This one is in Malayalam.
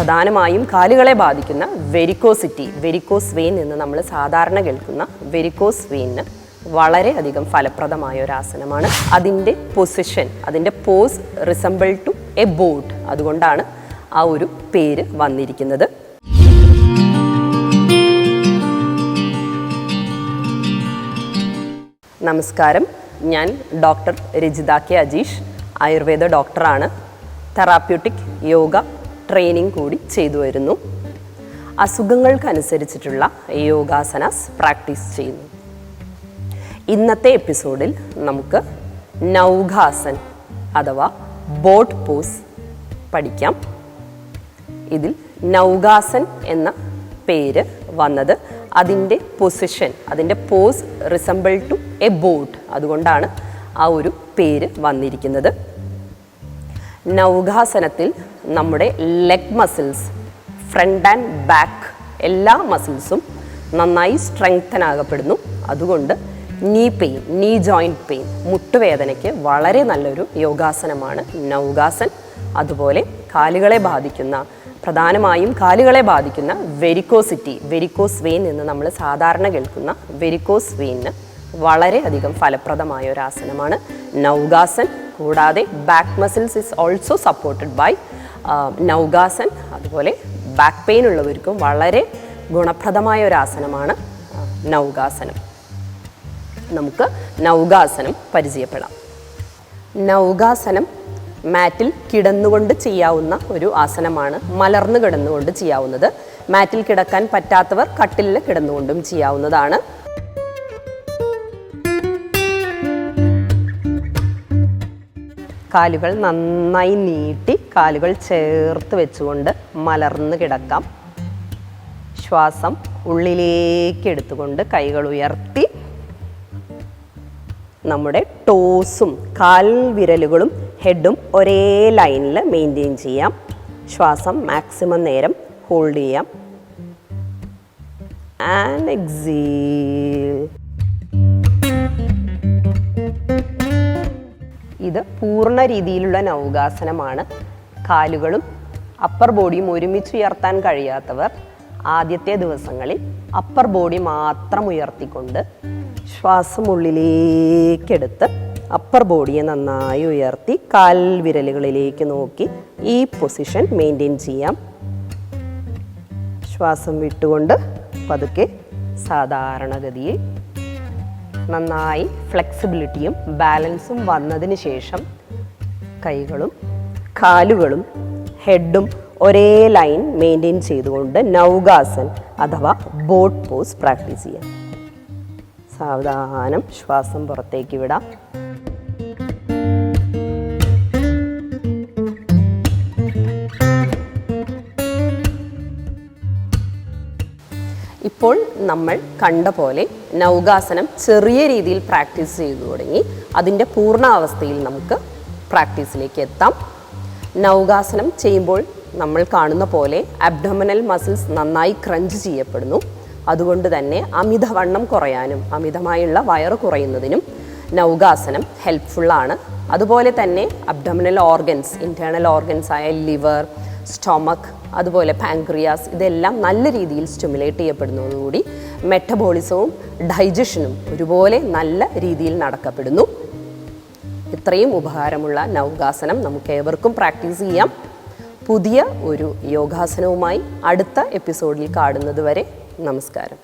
പ്രധാനമായും കാലുകളെ ബാധിക്കുന്ന വെരിക്കോസിറ്റി വെരിക്കോസ് വെയിൻ എന്ന് നമ്മൾ സാധാരണ കേൾക്കുന്ന വെരിക്കോസ് വെയിന് വളരെയധികം ഫലപ്രദമായ ഒരു ആസനമാണ്. അതിന്റെ പൊസിഷൻ അതിന്റെ pose resemble to a boat അതുകൊണ്ടാണ് ആ ഒരു പേര് വന്നിരിക്കുന്നത്. നമസ്കാരം. ഞാൻ ഡോക്ടർ രജിത കെ അജീഷ് ആയുർവേദ ഡോക്ടറാണ്. തെറാപ്യൂട്ടിക് യോഗ ട്രെയിനിങ് കൂടി ചെയ്തു വരുന്നു. അസുഖങ്ങൾക്കനുസരിച്ചിട്ടുള്ള യോഗാസനാസ് പ്രാക്ടീസ് ചെയ്യുന്നു. ഇന്നത്തെ എപ്പിസോഡിൽ നമുക്ക് നൗഘാസൻ അഥവാ ബോട്ട് പോസ് പഠിക്കാം. ഇതിൽ നൗഗാസൻ എന്ന പേര് വന്നത് അതിന്റെ പൊസിഷൻ അതിന്റെ pose resemble to a boat അതുകൊണ്ടാണ് ആ ഒരു പേര് വന്നിരിക്കുന്നത്. നൗഗാസനത്തിൽ നമ്മുടെ leg muscles front and back എല്ലാ മസിൽസും നന്നായി സ്ട്രെങ്തൻ ആകപ്പെടുന്നു. അതുകൊണ്ട് നീ പെയിൻ നീ ജോയിന്റ് പെയിൻ മുട്ടുവേദനയ്ക്ക് വളരെ നല്ലൊരു യോഗാസനമാണ് നൗഗാസൻ അതുപോലെ കാലുകളെ ബാധിക്കുന്ന പ്രധാനമായും കാലുകളെ ബാധിക്കുന്ന വെരിക്കോസിറ്റി വെരിക്കോസ് വെയിൻ എന്ന് നമ്മൾ സാധാരണ കേൾക്കുന്ന വെരിക്കോസ് വെയിന് വളരെയധികം ഫലപ്രദമായ ഒരു ആസനമാണ് നൗഗാസൻ കൂടാതെ back muscles is also supported by Naukasan അതുപോലെ ബാക്ക് പെയിൻ ഉള്ളവർക്കും വളരെ ഗുണപ്രദമായ ഒരു ആസനമാണ് നൗഗാസനം നമുക്ക് നൗഗാസനം പരിചയപ്പെടാം. നൗഗാസനം മാറ്റിൽ കിടന്നുകൊണ്ട് ചെയ്യാവുന്ന ഒരു ആസനമാണ് മലർന്നു കിടന്നുകൊണ്ട് ചെയ്യാവുന്നത്. മാറ്റിൽ കിടക്കാൻ പറ്റാത്തവർ കട്ടിലിൽ കിടന്നുകൊണ്ടും ചെയ്യാവുന്നതാണ്. കാലുകൾ നന്നായി നീട്ടി കാലുകൾ ചേർത്ത് വെച്ചുകൊണ്ട് മലർന്ന് കിടക്കാം. ശ്വാസം ഉള്ളിലേക്ക് എടുത്തുകൊണ്ട് കൈകൾ ഉയർത്തി നമ്മുടെ ടോസും കാൽ വിരലുകളും ഹെഡും ഒരേ ലൈനിൽ മെയിന്റെയിൻ ചെയ്യാം. ശ്വാസം മാക്സിമം നേരം ഹോൾഡ് ചെയ്യാം. And exhale. ഇത് പൂർണ രീതിയിലുള്ള നൗകാസനമാണ്. കാലുകളും അപ്പർ ബോഡിയും ഒരുമിച്ച് ഉയർത്താൻ കഴിയാത്തവർ ആദ്യത്തെ ദിവസങ്ങളിൽ അപ്പർ ബോഡി മാത്രം ഉയർത്തിക്കൊണ്ട് ശ്വാസം ഉള്ളിലേക്കെടുത്ത് അപ്പർ ബോഡിയെ നന്നായി ഉയർത്തി കാൽ വിരലുകളിലേക്ക് നോക്കി ഈ പൊസിഷൻ മെയിന്റെയിൻ ചെയ്യാം. ശ്വാസം വിട്ടുകൊണ്ട് പതുക്കെ സാധാരണഗതിയിൽ നന്നായി ഫ്ലെക്സിബിലിറ്റിയും ബാലൻസും വന്നതിന് ശേഷം കൈകളും കാലുകളും ഹെഡും ഒരേ ലൈൻ മെയിന്റെയിൻ ചെയ്തുകൊണ്ട് നൗഗാസൻ അഥവാ ബോട്ട് പോസ് പ്രാക്ടീസ് ചെയ്യാം. സാവധാനം ശ്വാസം പുറത്തേക്ക് വിടാം. ഇപ്പോൾ നമ്മൾ കണ്ട പോലെ നൗകാസനം ചെറിയ രീതിയിൽ പ്രാക്ടീസ് ചെയ്തു തുടങ്ങി. അതിന്റെ പൂർണാവസ്ഥയിൽ നമുക്ക് പ്രാക്ടീസിലേക്ക് എത്താം. നൗകാസനം ചെയ്യുമ്പോൾ നമ്മൾ കാണുന്ന പോലെ അബ്ഡോമിനൽ മസിൽസ് നന്നായി ക്രഞ്ച് ചെയ്യപ്പെടുന്നു. അതുകൊണ്ട് തന്നെ അമിതവണ്ണം കുറയാനും അമിതമായുള്ള വയറ് കുറയുന്നതിനും നൗകാസനം ഹെൽപ്ഫുള്ളാണ് അതുപോലെ തന്നെ അബ്ഡോമിനൽ ഓർഗൻസ് ഇന്റേർണൽ ഓർഗൻസ് ആയ ലിവർ സ്റ്റൊമക്ക് അതുപോലെ പാങ്ക്രിയാസ് ഇതെല്ലാം നല്ല രീതിയിൽ സ്റ്റിമുലേറ്റ് ചെയ്യപ്പെടുന്നതോടുകൂടി മെറ്റബോളിസവും ഡൈജഷനും ഒരുപോലെ നല്ല രീതിയിൽ നടക്കപ്പെടുന്നു. ഇത്രയും ഉപകാരമുള്ള നൗകാസനം നമുക്ക് ഏവർക്കും പ്രാക്ടീസ് ചെയ്യാം. പുതിയ ഒരു യോഗാസനവുമായി അടുത്ത എപ്പിസോഡിൽ കാണുന്നത് വരെ നമസ്കാരം.